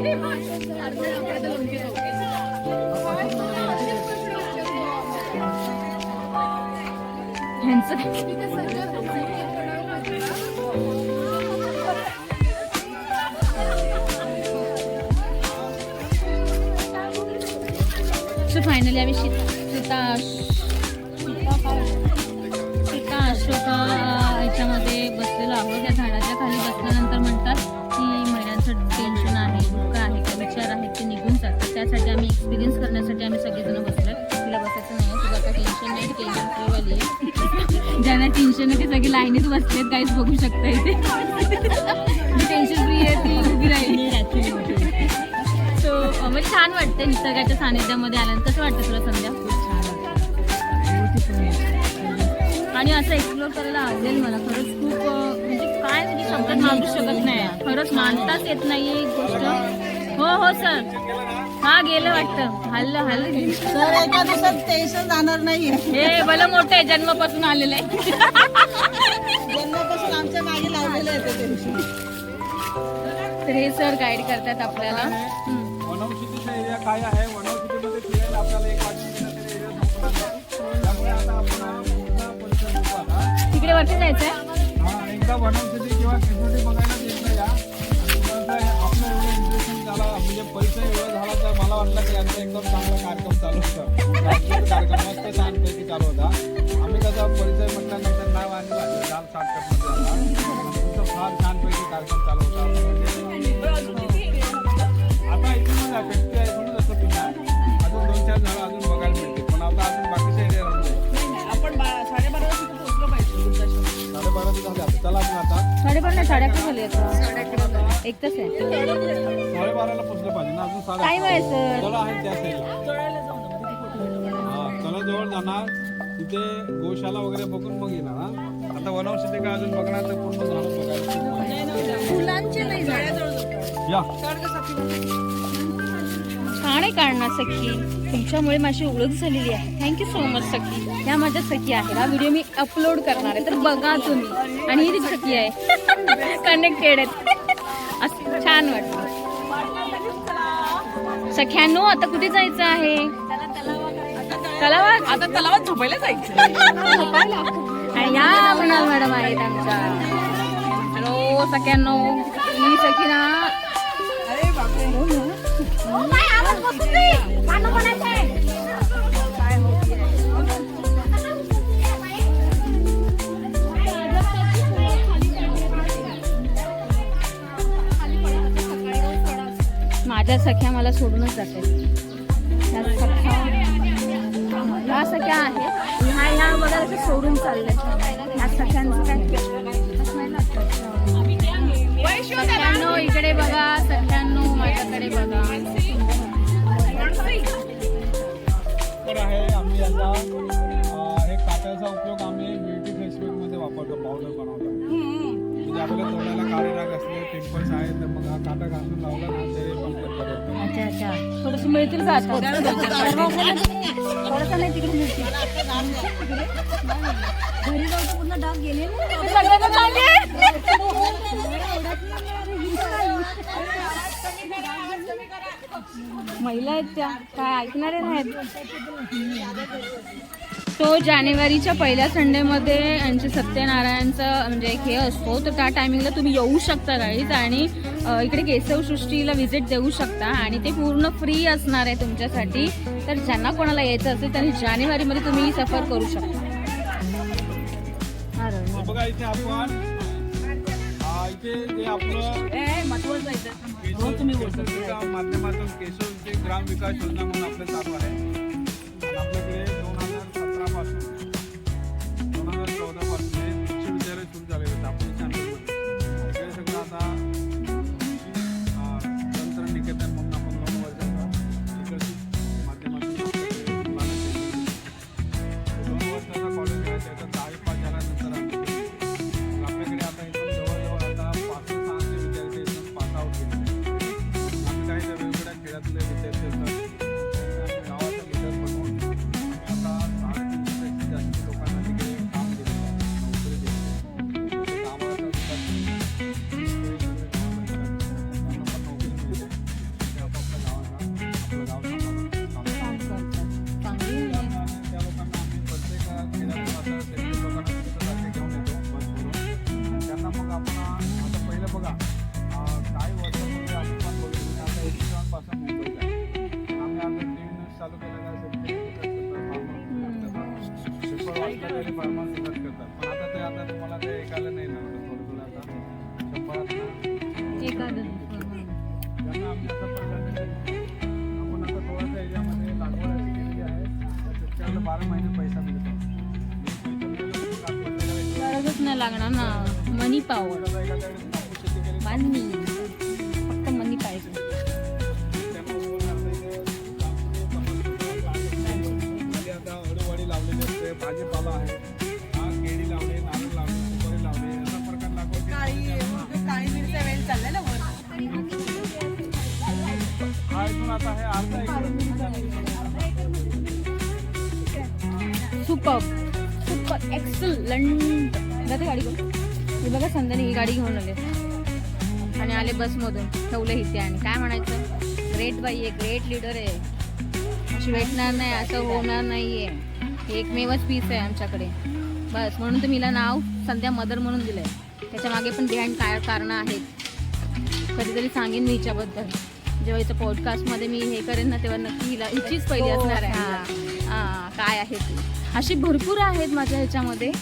So finally आम्ही शीत सीता करण्यासाठी आम्ही सगळेजण बसलो तिला बसायचं नाही तुला काय टेन्शन नाही टेन्शन फ्रीवाली आहे. ज्यांना टेन्शन आहे ते सगळे लाईनीत बसलेत. काहीच बघू शकता इथे. टेन्शन फ्री आहे ती उभी राहिली. सो म्हणजे छान वाटतं निसर्गाच्या सानिध्यामध्ये आल्यानंतर. कसं वाटतं तुला संध्या? आणि असं एक्सप्लोर करायला आवडेल मला. खरंच खूप म्हणजे काय म्हणजे शब्दात मांडू शकत नाही. खरंच मानताच येत नाही एक गोष्ट. हो हो सर. हा गेलं वाटतं. हल्लं हल्लं. तर एका दिवसात टेन्शन जाणार नाही. हे भलं मोठं आहे जन्मापासून आलेलं आहे. जन्मापासून आमच्या मागे लावलेलं आहे ते टेन्शन तर हे सर गाईड करतात आपल्याला. वनौषधीचा एरिया काय आहे? वनौषधीमध्ये फिरायला एक. त्यामुळे आता आपण. तिकडे वरती जायचंय? हा एकदा वनौषधी किंवा केसवडी बघायला येत या. साडे अकरा झाली आता एक तास आहे. साडेबाराला पोचलं पाहिजे ना अजून साडे टाइम आहे सर? तळ आहे त्या साईडला तळायला जाऊ ना मग तिथे फोटो हा तळाजवळ जाणार. तिथे गोशाला वगैरे बघून मग येणार हा. आता वनौषधी काय अजून बघणार तर पूर्ण झाडं बघायला. खूप आहे. फुलांचे नाही या काढणार सखी. तुमच्यामुळे माझी ओळख झालेली आहे. थँक्यू सो मच सखी. ह्या माझ्या सखी आहेत. हा व्हिडिओ मी अपलोड करणार आहे. तर बघा तुम्ही. आणि ही जी सखी आहे. कनेक्टेड आहेत. असं छान वाटतं. सख्यांनो आता कुठे जायचं आहे? तलावात? आता तलावात झोपायला जायचं. आणि या मृणाल मॅडम आहेत आमच्या. हॅलो सख्यांनो. ही सखी ना. अरे बापरे. त्या सख्या मला सोडूनच जाते. ह्या सख्या ह्या सख्या आहेत ह्या ह्या वगैरे सोडून चालले. ह्या सख्यांचं काय? सख्यांनो इकडे बघा. सख्यांनो माझ्याकडे बघा. आहे आम्ही याचा हे काट्याचा उपयोग आम्ही ब्युटी फेसबुकमध्ये वापरतो पावडर बनवतो आपल्या तोंडाला काळे डाग असले पिंपल्स आहेत तर मग हा काटा घासून लावला ना ते. अच्छा अच्छा. थोडस मिळतील का आता? थोडस नाही तिकडे मिळतील. घरी जाऊ तर पूर्ण डाग गेले सगळ्यांना चालले महिला आहेत त्या. काय ऐकणारे नाहीत? तो जानेवारीच्या पहिल्या संडेमध्ये यांचे सत्यनारायणचा म्हणजे एक हे असतो तर त्या टायमिंगला तुम्ही येऊ शकता गाईज आणि इकडे केशवसृष्टीला व्हिजिट देऊ शकता. आणि ते पूर्ण फ्री असणार आहे तुमच्यासाठी. तर ज्यांना कोणाला यायचं असेल त्यांनी जानेवारीमध्ये तुम्ही सफर करू शकता. तर बघा इथे आपण अं, इथे जे आपलं महत्वाचं जायचं केशव केशवच्या माध्यमातून केशवचे ग्राम विकास योजना म्हणून आपलं चालू आहे. आणि आपल्याकडे असलं तरी फार्मसीलाच करतात गाडी घेऊन. हे बघा संध्याने ही गाडी घेऊन आले. आणि आले बसमधून. ठेवलं इथे आणि काय म्हणायचं? ग्रेट बाई आहे ग्रेट लिडर आहे. अशी भेटणार नाही असं होणार नाही आहे हे एकमेवच पीस आहे आमच्याकडे. बस म्हणून तर मीला नाव संध्या मदर म्हणून दिलंय. त्याच्यामागे पण ध्यान काय कारणं आहेत? कधीतरी सांगेन मी हिच्याबद्दल. जेव्हा हिचं पॉडकास्टमध्ये मी हे करेन ना तेव्हा नक्की हिला हिचीच पहिली असणार आहे. हा. हा, काय आहे ती? अशी भरपूर आहेत माझ्या ह्याच्यामध्ये.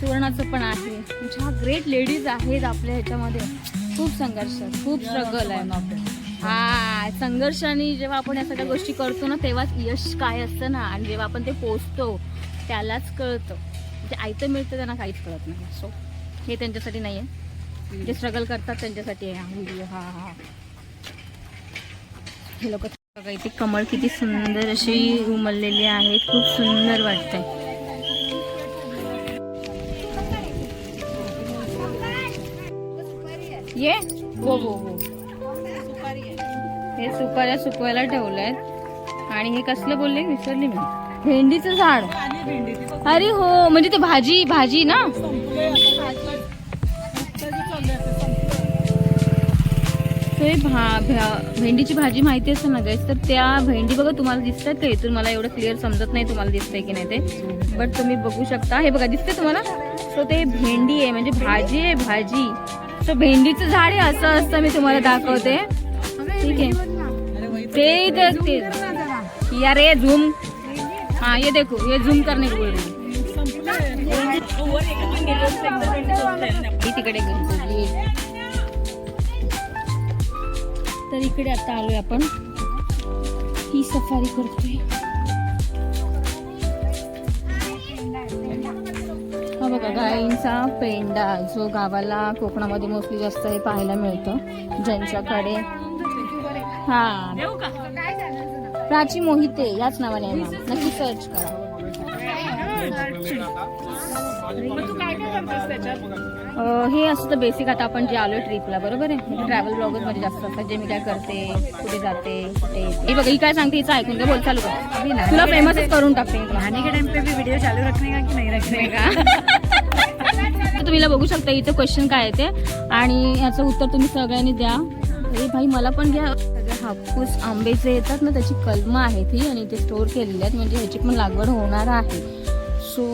सुवर्णाचं पण आहे. ज्या ग्रेट लेडीज आहेत आपल्या ह्याच्यामध्ये. खूप संघर्ष खूप स्ट्रगल आहे. हा संघर्षाने जेव्हा आपण या सगळ्या गोष्टी करतो ना तेव्हाच यश काय असतं ना? आणि जेव्हा आपण ते पोचतो त्यालाच कळतं. म्हणजे आयतं मिळतं त्यांना काहीच कळत नाही. सो हे त्यांच्यासाठी नाही आहे जे स्ट्रगल करतात त्यांच्यासाठी आहे. हा व्हिडिओ हा हा. हे लोक बघा इथे कमळ किती सुंदर अशी उमललेली आहे. खूप सुंदर वाटतंय. ये? हो हो हो हे सुपाऱ्या सुकवायला ठेवलंय आणि हे कसलं बोलले? विसरले मी. भेंडीचं झाड. अरे हो म्हणजे ते भाजी भाजी ना? ते भा भा- भेंडीची भाजी माहिती असेल ना गाईस तर त्या भेंडी बघा तुम्हाला दिसतात का? इथून मला एवढं क्लिअर समजत नाही तुम्हाला दिसतंय की नाही ते. बट तुम्ही बघू शकता. हे बघा दिसते तुम्हाला? सो ते भेंडी आहे म्हणजे भाजी आहे भाजी. सो भेंडीचं झाड आहे असं असतं मी तुम्हाला दाखवते. ठीक आहे. ते इथे ते यार ये झूम. हा ये देखो ये झूम करणे तिकडे तर इकडे आता आलोय आपण. ही सफारी करतोय. बघा गायींचा पेंडा जो गावाला कोकणामध्ये मोस्टली जास्त हे पाहायला मिळतं ज्यांच्याकडे हा. प्राची मोहिते याच नावाने आहे मॅम नक्की सर्च करा. तू हे असं तर बेसिक आता आपण जे आलोय ट्रिपला बरोबर आहे? ट्रॅव्हल ब्लॉगच मध्ये जास्त असतात जे मी काय करते कुठे जाते कुठे येते. हे बघा ही काय सांगते हिचं ऐकून काय बोल चालू कर. तुला फेमसच करून टाकते. टाइम पे वीडियो चालू रखने का कि नहीं रखने का? तुम्ही बघू शकता इथे क्वेश्चन काय आहे ते. आणि याचं उत्तर तुम्ही सगळ्यांनी द्या. अरे भाई मला पण घ्या. सगळे हापूस आंबे जे येतात ना त्याची कलमं आहेत ही आणि ते स्टोर केलेली आहेत. म्हणजे ह्याची पण लागवड होणार आहे. सो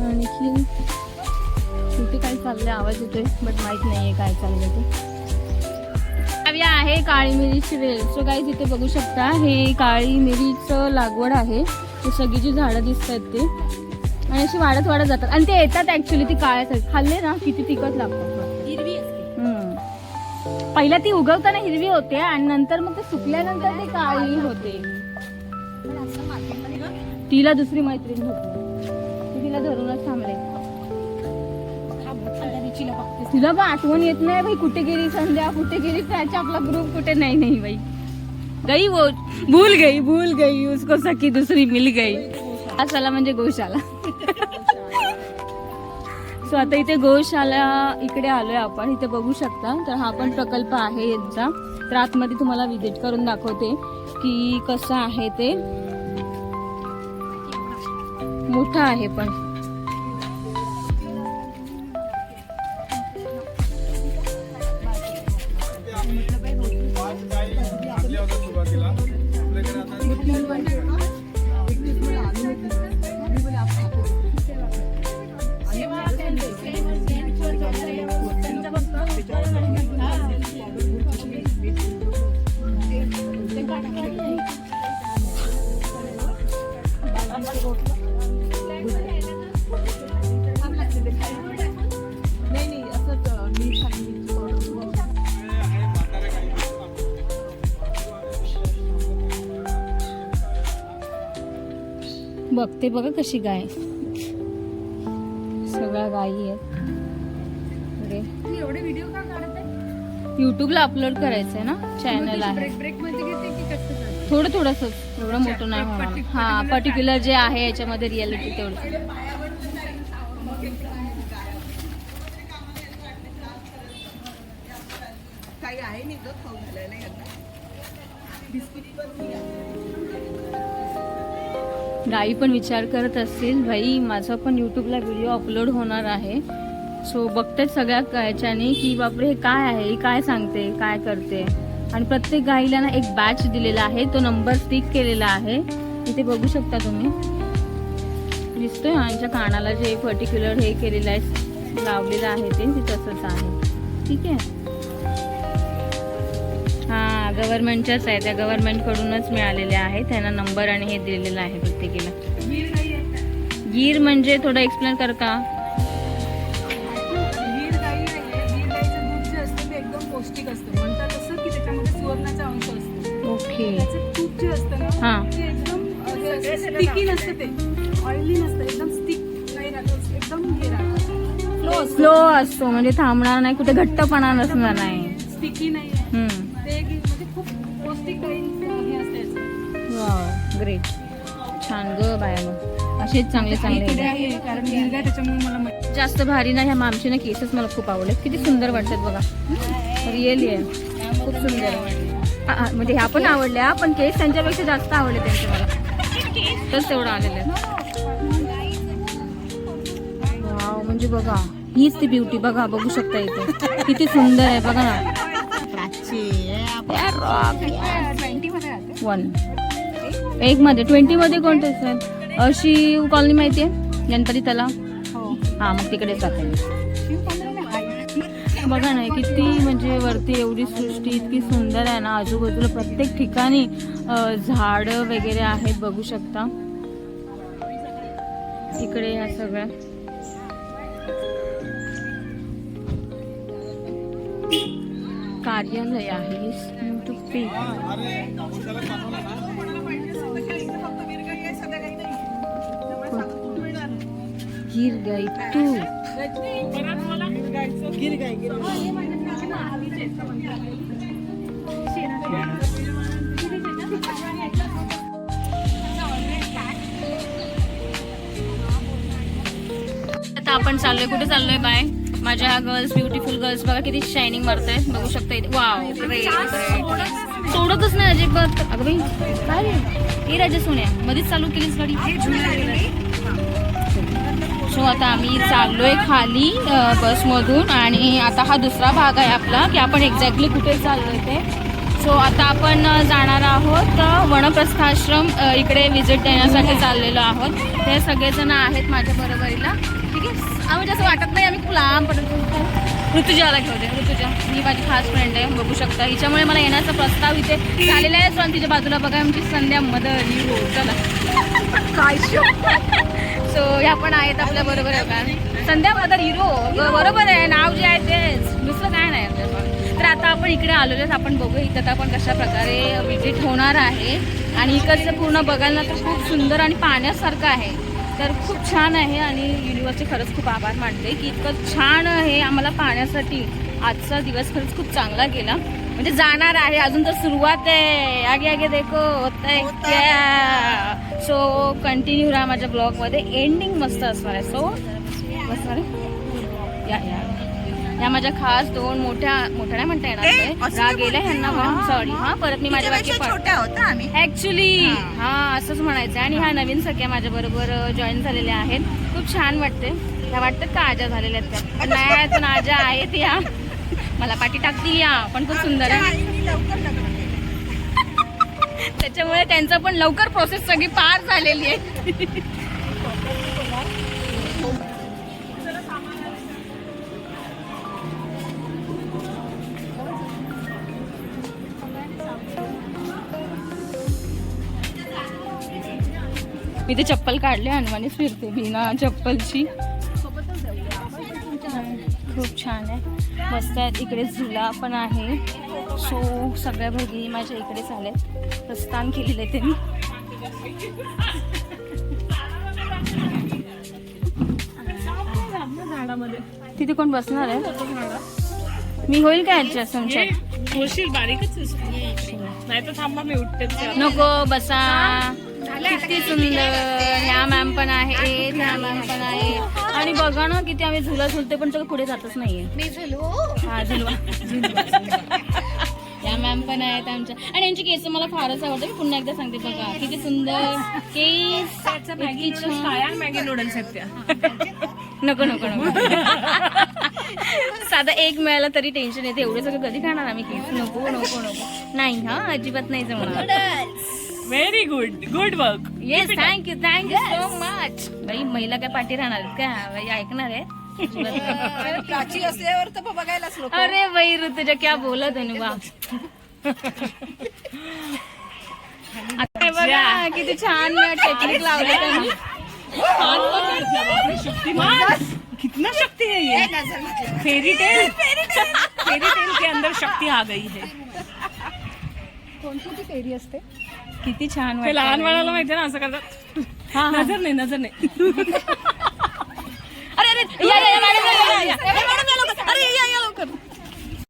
आणखी कुठे काय चाललंय? आवाज येतोय बट माहीत आहे काय चाललंय ते. आहे काळी मिरीची वेल सो काही इथे बघू शकता हे काळी मिरीचं लागवड आहे. ते सगळी जी झाडं दिसत आहेत ते. आणि अशी वाढत वाढत जातात. आणि ते येतात ऍक्च्युली ती काळ्यासाठी खाल्ले ना किती तिखट लागतात हिरवी असते. पहिला ती उगवताना हिरवी होते आणि नंतर मग ते सुकल्यानंतर ती काळी होते. तिला दुसरी मैत्रीण भेटली ती तिला धरूनच थांबले. तिला पण आठवण येत नाही भाई कुठे गेली संध्या कुठे गेली त्याचा आपला ग्रुप कुठे? नाही नाही बाई. गई वो भूल गई भूल गई उसको सखी दुसरी मिल गई. असाला म्हणजे गोशाला. सो आता इथे गोशाला इकडे आलोय आपण. इथे बघू शकता. तर हा पण प्रकल्प आहे यांचा. तर आतमध्ये तुम्हाला विजिट करून दाखवते की कसं आहे ते. मोठा आहे पण. सुरुवातीला बघते बघा कशी गाय. सगळ्या गायी आहेत. एवढे व्हिडिओ का काढत आहे युट्यूबला अपलोड करायचंय ना? चॅनल आहे. थोडं थोडंसं एवढं मोठं नाही हा पर्टिक्युलर जे आहे याच्यामध्ये रिअलिटी तेवढं. गाई पण विचार करत असतील. भाई माझा पण युट्यूबला व्हिडिओ अपलोड होणार आहे. सो बघतात सगळ्या ह्याच्याने की बापरे हे काय आहे? काय सांगते? काय करते? आणि प्रत्येक गाईला ना एक बॅच दिलेला आहे. तो नंबर स्टिक केलेला आहे. इथे बघू शकता तुम्ही. दिसतोय यांच्या कानाला जे पर्टिक्युलर हे केलेलं आहे लावलेलं आहे ते तसंच आहे. ठीक आहे? गव्हर्नमेंटच्याच आहे त्या गव्हर्नमेंट कडूनच मिळालेले आहे त्यांना नंबर आणि हे दिलेलं आहे प्रत्येकीला. गीर म्हणजे थोडं एक्सप्लेन कर का? गीर गाई आहे. गीर गाईचं दूध जे असतं ते एकदम पौष्टिक असतं. म्हणतात असं की त्याच्यामध्ये सुवर्णाचा अंश असतो. ओके. त्याचं तूप जे असतं ना हा. ते एकदम स्टिकी नसतं ते. ऑइली नसतं. एकदम स्टिक नाही राहत. एकदम हे राहतं. फ्लो स्लो असतो. म्हणजे थांबणार नाही. कुठे घट्टपणा नसणार नाही. स्टिकी नाही ग्रेट छान ग बाया मग. असेच चांगले चांगले जास्त भारी ना ह्या मामशीने केसच मला खूप आवडले. किती सुंदर वाटतात बघा. रिअली आहे. खूप सुंदर. म्हणजे ह्या पण आवडल्या पण केस त्यांच्यापेक्षा जास्त आवडले त्यांचे मला. तर तेवढं आलेलं आहे. वाव म्हणजे बघा हीच ती ब्युटी बघा बघू शकता इथे. किती सुंदर आहे बघा ना. वन एक मध्ये ट्वेंटी मध्ये कोणते आहेत अशी कॉलनी माहिती आहे गणपती तलाव? हो. हा मग तिकडे जाते. बघा ना किती म्हणजे वरती एवढी सृष्टी इतकी सुंदर आहे ना. आजूबाजूला प्रत्येक ठिकाणी झाड वगैरे आहेत बघू शकता. इकडे ह्या सगळ्या. कार्यालय आहे. YouTube गिर गाई टू. आता आपण चाललोय. कुठे चाललोय बाय? माझ्या ह्या गर्ल्स ब्युटिफुल गर्ल्स बघा किती शायनिंग मारताय बघू शकता इथे. वाव सोडतच नाही अजिबात. अगं बाई काय रे? हे राजा सोन्या मध्येच चालू केलीस गाडी. सो आता आम्ही चाललोय खाली बसमधून आणि आता हा दुसरा भाग आहे आपला की आपण एक्झॅक्टली कुठे चाललोय ते. सो आता आपण जाणार आहोत वनप्रस्थाश्रम इकडे व्हिजिट देण्यासाठी चाललेलो आहोत. ते सगळेजण आहेत माझ्या बरोबरीला. ठीक आहे? आम्ही असं वाटत नाही आम्ही खूप लांब पडतो ऋतुजाला घेऊ दे. ऋतुजा ही माझी खास फ्रेंड आहे बघू शकता. हिच्यामुळे मला येण्याचा प्रस्ताव इथे झालेला आहे. सो आणि तिच्या बाजूला बघा आमची संध्या मदर ही हो चला. काय सो ह्या पण आहेत आपल्या बरोबर आहे का? संध्या मदर हिरो बरोबर आहे. नाव जे आहे तेच. दुसरं काय नाही आपल्याला तर आता आपण इकडे आलेलो आपण बघूया इथं आता आपण कशा प्रकारे विजिट होणार आहे. आणि इकडचं पूर्ण बघायला तर खूप सुंदर आणि पाहण्यासारखं आहे. तर खूप छान आहे आणि युनिव्हर्सचे खरंच खूप आभार मानते की इतकं छान हे आम्हाला पाहण्यासाठी. आजचा दिवस खरंच खूप चांगला गेला. म्हणजे जाणार आहे. अजून तर सुरुवात आहे. आगे आगे देखो. होतंय. क्या? सो कंटिन्यू राहा माझ्या ब्लॉगमध्ये एंडिंग मस्त असणार आहे. सो बसणार आहे या माझ्या खास दोन मोठ्या मोठ्या नाही म्हणता येणार. राग गेल्या ह्यांना सॉरी हा परत मी माझ्या बाकी ऍक्च्युली हा. असंच म्हणायचं आणि ह्या नवीन सख्या माझ्या बरोबर जॉईन झालेल्या आहेत. खूप छान वाटते. ह्या वाटतात का आजा झालेल्या आहेत नाही आहेत, पण आजा आहेत या. मला पाठी टाकतील या पण खूप सुंदर आहे. त्याच्यामुळे त्यांचं पण लवकर प्रोसेस सगळी पार झालेली आहे. मी ते चप्पल काढले हनुमाने फिरते. बिना चप्पलची. खूप छान आहे. मस्त आहेत इकडे झुला पण आहे. सो सगळ्या भगी माझ्या इकडेच आल्या प्रस्थान केलेले ते मी तिथे कोण बसणार आहे? मी होईल काय ऍडजस्ट तुमच्या बारीकच नाही तर थांबा मी उठते नको बसा. किती सुंदर. ह्या मॅम पण आहेत ह्या मॅम पण आहे. आणि बघा ना किती आम्ही झुला झुलते पण तो पुढे जातच नाहीये. मी झालो? हा झुलवा. झुलवा, झुलवा. या मॅम पण आहेत आमच्या. आणि यांची केस मला फारच आवडते मी पुन्हा एकदा सांगते बघा. किती सुंदर केस. मॅगी मॅगी नूडल्स आहेत त्या. नको नको नको. साधा एक मिळाला तरी टेन्शन येते. एवढे सगळं कधी खाणार आम्ही केस? नको नको नको. नाही हा अजिबात नाही जमणार. Very good good work yes thank you thank you so much बाई महिला काय पाठी राहणार आहेत का? बाई ऐकणार आहे. प्राची असल्यावर तर बघायलाच लोक अरे बाई ऋतुजा क्या बोलत आहे आता हे बघा किती छान टेक्निक लावले त्यांनी. शक्तिमान कितना शक्ति है ये. फेरी टेल फेरी टेल के अंदर शक्ति आ गई है. कोणती ती फेरी असते? किती छान वाटत लहान बाळाला माहिती ना असं करतात हा, नजर नाही नजर नाही अरे अरे या या या, मॅडम, या, या, या. या अरे या या लवकर